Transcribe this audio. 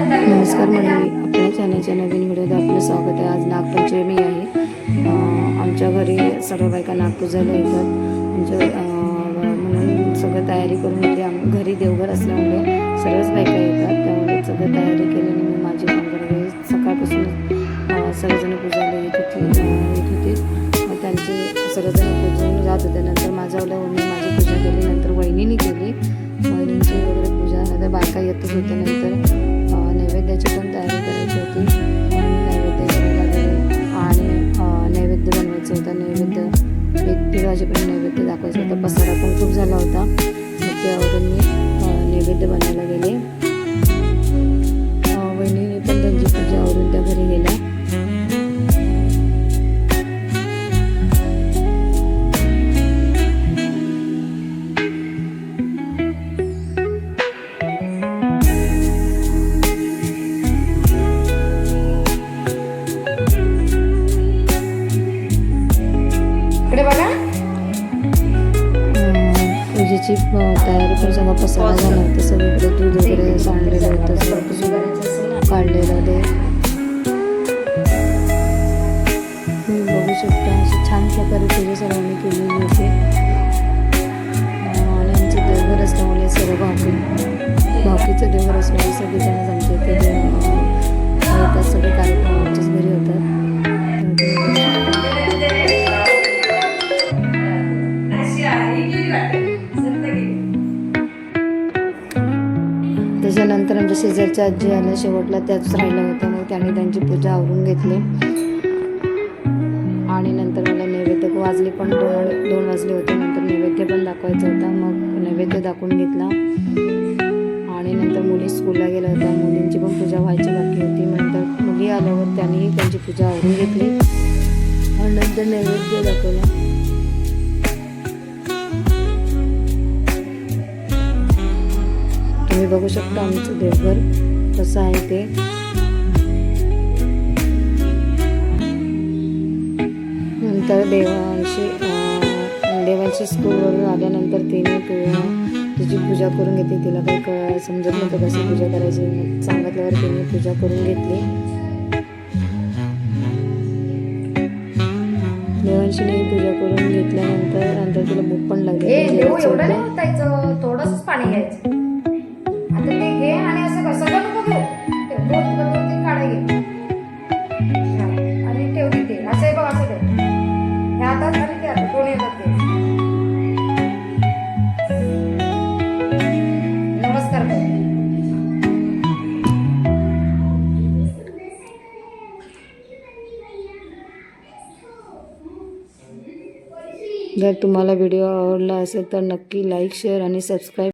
नमस्कार मंडळी आपल्या चॅनलच्या नवीन व्हिडिओत आपलं स्वागत आहे. आज नागपंचमी आहे. आमच्या घरी सर्व बायका नागपूजाला येतात. आमच्या म्हणून सगळं तयारी करून येते आम घरी देवघर असल्यामुळे सर्वच बायका येतात. त्यामुळे सगळं तयारी केल्याने मी माझी कामगार सकाळपासून सर्वजण पूजाला येत होती येत होते. मग त्यांचे सर्वजण पूजून जात होते. नंतर माझ्यावल्या मी माझी पूजा केली. नंतर वहिनीने केली. वहिनींची वगैरे पूजा. नंतर बायका येतच होत्या. नंतर पण तयारी करायची होती. नैवेद्य करायला गेले आणि नैवेद्य बनवायचं होतं. नैवेद्य एक दीड वाजेपर्यंत नैवेद्य दाखवायचं होतं. पसारा पण खूप झाला होता. मग त्यावरून मी नैवेद्य बनायला गेले. अं, तयारी पण सगळं पसारा झाला होता सगळीकडे दूध वगैरे सांडलेलं होतं. सगळं काढलेलं ते. तुम्ही बघू शकता. अशी छान प्रकारे पूजा सर्वांनी केलेली होती. त्याच्यानंतर आमच्या शेजारच्या आजी आल्या शेवटला त्याच राहिल्या होत्या मग त्याने त्यांची पूजा आवरून घेतली. आणि नंतर मला नैवेद्य वाजले पण दोन दोन वाजले होते नंतर नैवेद्य पण दाखवायचा होता. मग नैवेद्य दाखवून घेतला. आणि नंतर मुली स्कूलला गेल्या होत्या. मुलींची पण पूजा व्हायची बाकी होती. नंतर मुली आल्यावर त्यांनीही त्यांची पूजा आवरून घेतली. आणि नंतर नैवेद्य दाखवला. तुम्ही बघू शकता आमचं देवघर कसं आहे ते. नंतर देवांशी अं, देवांशी स्कूलवरून आल्यानंतर तिने तिची पूजा करून घेतली. तिला काही कळ समजत नव्हतं कशी पूजा करायची. सांगितल्यावर तिने पूजा करून घेतली. देवांशीने पूजा करून घेतल्यानंतर नंतर तिला भूक पण लागली. थोडंसंच पाणी घ्यायचं. जर तुम्हाला व्हिडिओ आवडला असेल तर नक्की लाईक शेअर आणि सबस्क्राईब